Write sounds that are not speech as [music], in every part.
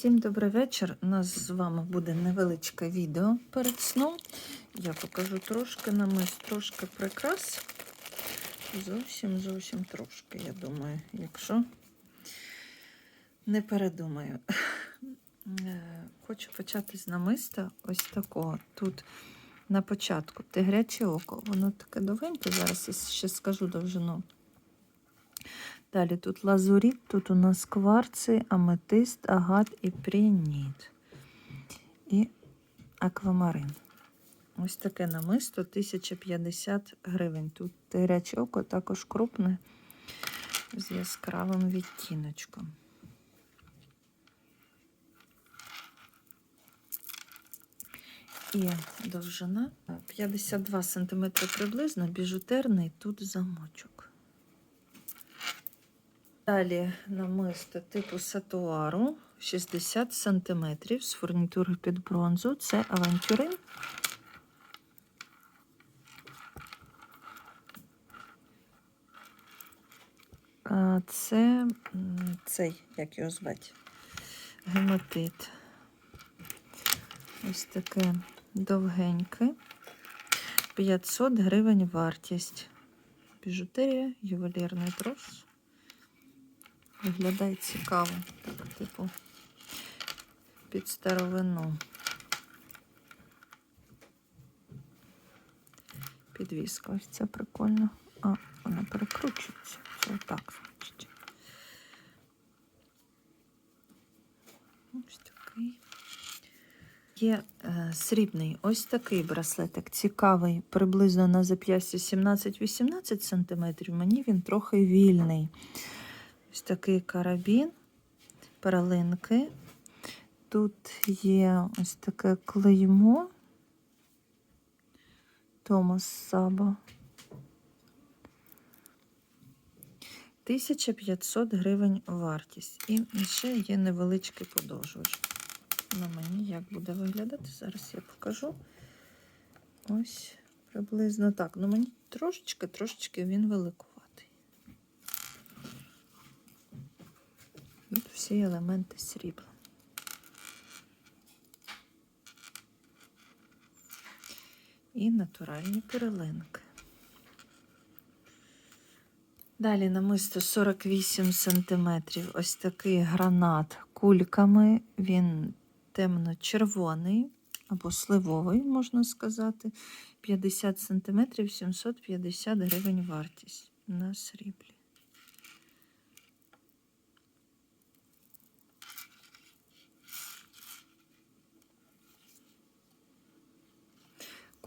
Всім добрий вечір. У нас з вами буде невеличке відео перед сном. Я покажу трошки намис, трошки прикрас. Зовсім зовсім трошки, я думаю, якщо не передумаю. Е, Хочу почати з намиста ось такого. Тут на початку тигряче око. Воно таке довгеньке, зараз я ще скажу довжину. Далі тут лазуріт, тут у нас кварци, аметист, агат і прініт. І аквамарин. Ось таке намисто 1050 гривень. Тут тигряче око також крупне з яскравим відтіночком. І довжина 52 см приблизно, біжутерний тут замочок. Далі намисто типу сатуару 60 см з фурнітури під бронзу. Це авантюрин. А Це цей, як його звати, гематит. Ось таке довгеньке. 500 гривень вартість. Біжутерія, ювелірний трос. Виглядає цікаво, так, типу, під старовину. Підвіска ось ця прикольна. А, вона перекручується. Це отак, значить. Ось такий. Є е, срібний ось такий браслетик, цікавий, приблизно на зап'ясті 17-18 см. Мені він трохи вільний. Ось такий карабін, перелинки. Тут є ось таке клеймо Томас Саба. 1500 гривень вартість. І ще є невеличкий подовжувач. На мені як буде виглядати, зараз я покажу. Ось приблизно так. Ну мені трошечки, трошечки він великуватий. Тут всі елементи срібла. І натуральні перелинки. Далі намисто 48 см. Ось такий гранат кульками. Він темно-червоний або сливовий, можна сказати. 50 см, 750 гривень вартість на сріблі.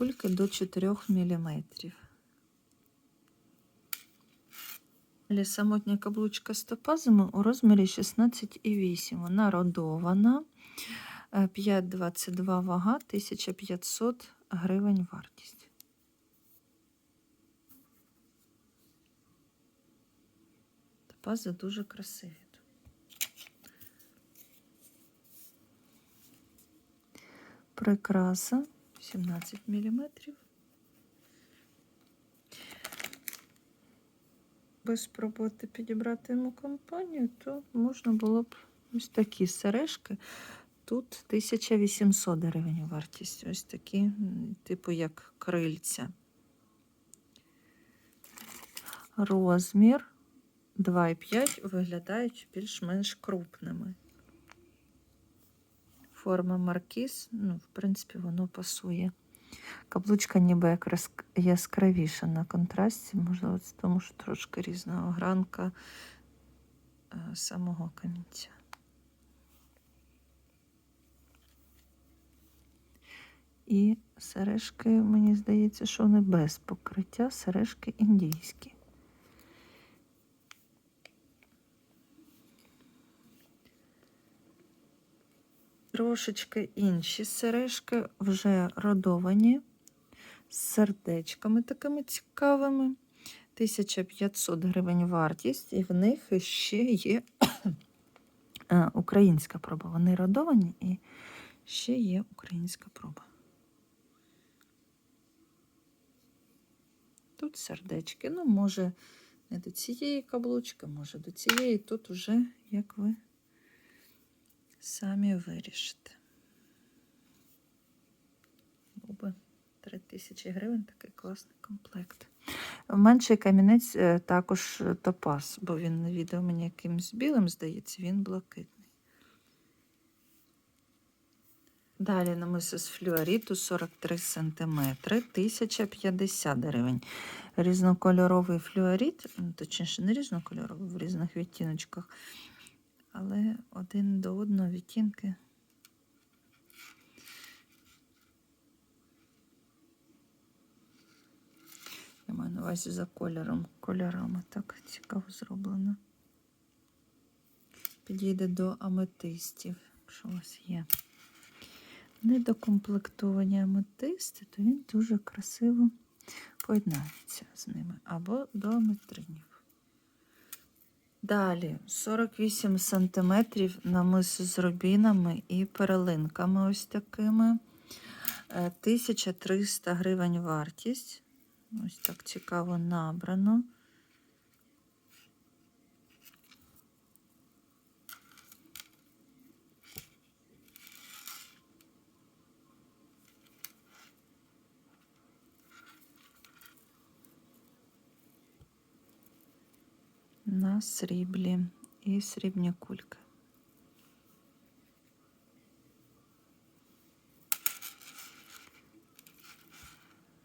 Кульки до 4 мм. Далі самотня каблучка з топазами у розмірі 16,8. Вона родована. 5,22 вага, 1500 гривень вартість. Топази дуже красиві. Прикраса 17 мм. Би спробувати підібрати йому компанію, то можна було б ось такі сережки. Тут 1800 гривень вартість. Ось такі, типу як крильця. Розмір 2,5 виглядають більш-менш крупними. Форма маркіз, ну, в принципі, воно пасує. Каблучка ніби як яскравіша на контрасті, можливо, це тому що трошки різна огранка е, самого камінця. І сережки, мені здається, що вони без покриття, сережки індійські. Трошечки інші сережки вже родовані, з сердечками такими цікавими. 1500 гривень вартість, і в них ще є [coughs] е, українська проба. Вони родовані і ще є українська проба. Тут сердечки. Ну, може, не до цієї каблучки, може до цієї. Тут уже, як ви Самі вирішите. Буби 3 тисячі гривень, такий класний комплект. Менший камінець е, також топаз, бо він на відео мені якимось білим здається, він блакитний. Далі намисо з флюоріту 43 см, 1050 гривень. Різнокольоровий флюоріт, точніше, не різнокольоровий в різних відтіночках, але один до одного відтінки. Я маю на увазі за кольором, кольорами. Так цікаво зроблено. Підійде до аметистів, якщо у вас є недокомплектовані аметисти, то він дуже красиво поєднається з ними. Або до аметринів. Далі 48 см намис з рубінами і перелинками ось такими. Е, 1300 гривень вартість. Ось так цікаво набрано. На сріблі і срібні кульки.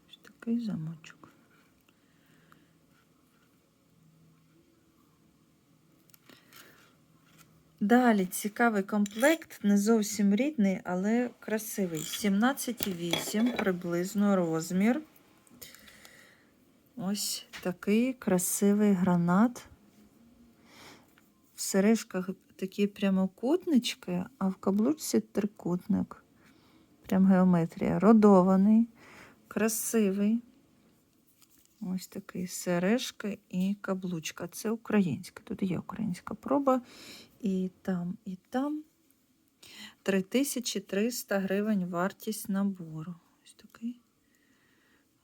Ось такий замочок. Далі цікавий комплект, не зовсім рідний, але красивий. 17,8 приблизно розмір. Ось такий красивий гранат. В сережках такі прямокутнички, а в каблучці трикутник. Прям геометрія. Родований, красивий. Ось такий сережка і каблучка. Це українська. Тут є українська проба. І там, і там 3300 гривень вартість набору. Ось такий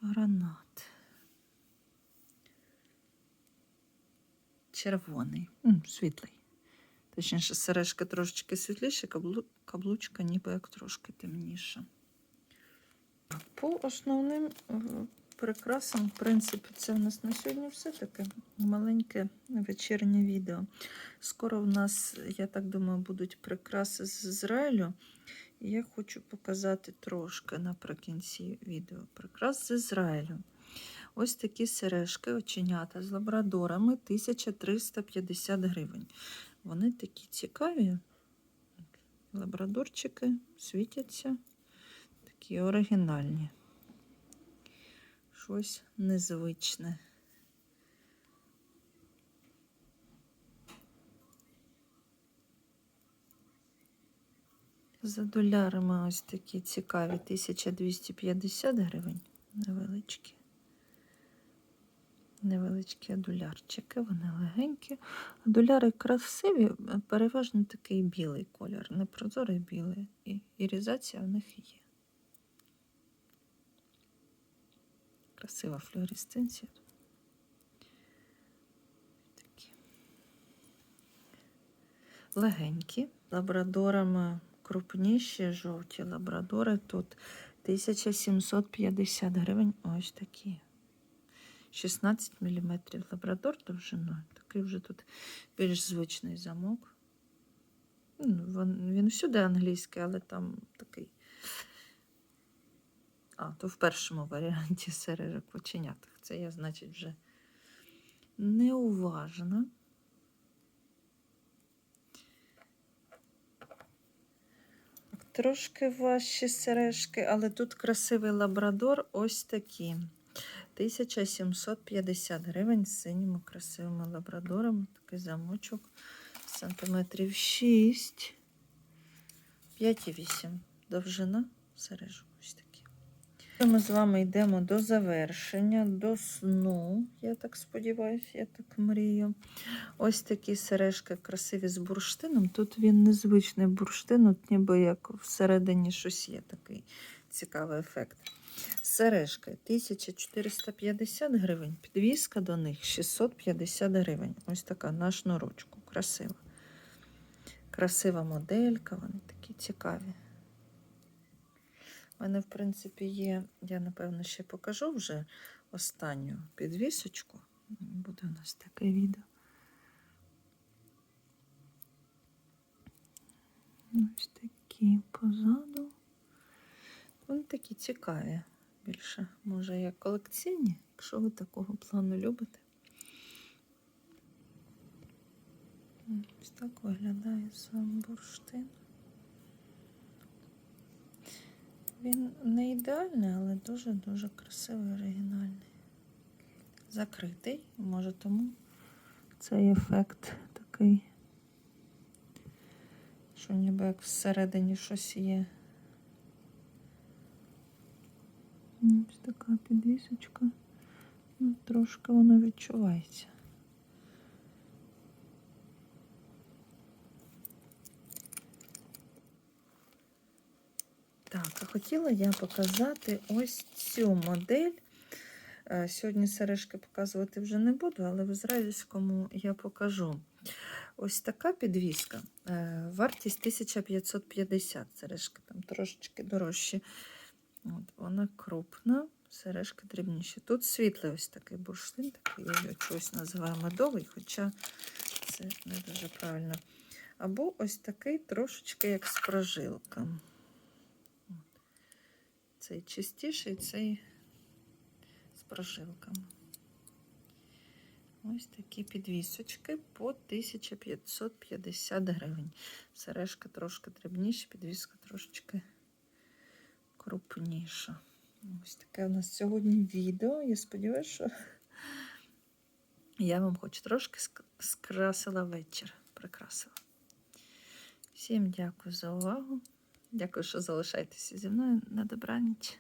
гранат. Червоний, М, світлий. Точніше, сережка трошечки світліша, каблу... каблучка ніби як трошки темніша. По основним е, прикрасам, в принципі, це в нас на сьогодні все таке маленьке вечірнє відео. Скоро в нас, я так думаю, будуть прикраси з Ізраїлю. І я хочу показати трошки наприкінці відео. Прикрас з Ізраїлю. Ось такі сережки, оченята з лабрадорами 1350 гривень. Вони такі цікаві. Лабрадорчики світяться, такі оригінальні. Щось незвичне. За долярами ось такі цікаві 1250 гривень. Невеличкі. Невеличкі адулярчики, вони легенькі. Адуляри красиві, переважно такий білий колір, не прозорий білий. І ірізація в них є. Красива флюоресценція. Такі. Легенькі, лабрадорами крупніші, жовті лабрадори тут 1750 гривень. Ось такі. 16 мм лабрадор довжиною. Такий вже тут більш звичний замок. Він, він всюди англійський, але там такий. А, то в першому варіанті [laughs] сережок в. Це я, значить, вже неуважна. Трошки важчі сережки, але тут красивий лабрадор ось такі. 1750 гривень з синіми красивими лабрадорами. Такий замочок сантиметрів 6, 5,8. Довжина сережок ось такі. Ми з вами йдемо до завершення, до сну, я так сподіваюся, я так мрію. Ось такі сережки красиві з бурштином. Тут він незвичний бурштин, от ніби як всередині щось є такий цікавий ефект. Сережки 1450 гривень, підвіска до них 650 гривень. Ось така на шнурочку, красива. красива моделька, вони такі цікаві. У мене, в принципі, є, я напевно ще покажу вже останню підвісочку. Буде у нас таке відео. Ось такі позаду. Такі цікаві. Більше, може, як колекційні, якщо ви такого плану любите. Ось так виглядає сам бурштин. Він не ідеальний, але дуже-дуже красивий, оригінальний. Закритий, може тому цей ефект такий, що ніби як всередині щось є. Ось така підвісочка. Ну, трошки воно відчувається. Так, а хотіла я показати ось цю модель. Е, Сьогодні сережки показувати вже не буду, але в ізраїльському я покажу. Ось така підвіска. Е, Вартість 1550 сережки, там трошечки дорожчі. От, вона крупна, сережки дрібніші. Тут світлий ось такий бурштин, такий я його чогось називаю медовий, хоча це не дуже правильно. Або ось такий трошечки як з. Цей чистіший, цей з прожилками. Ось такі підвісочки по 1550 гривень. Сережка трошки дрібніша, підвіска трошечки крупніша. Ось таке у нас сьогодні відео. Я сподіваюся, що я вам хоч трошки скрасила вечір. Прикрасила. Всім дякую за увагу. Дякую, що залишаєтеся зі мною на добраніч.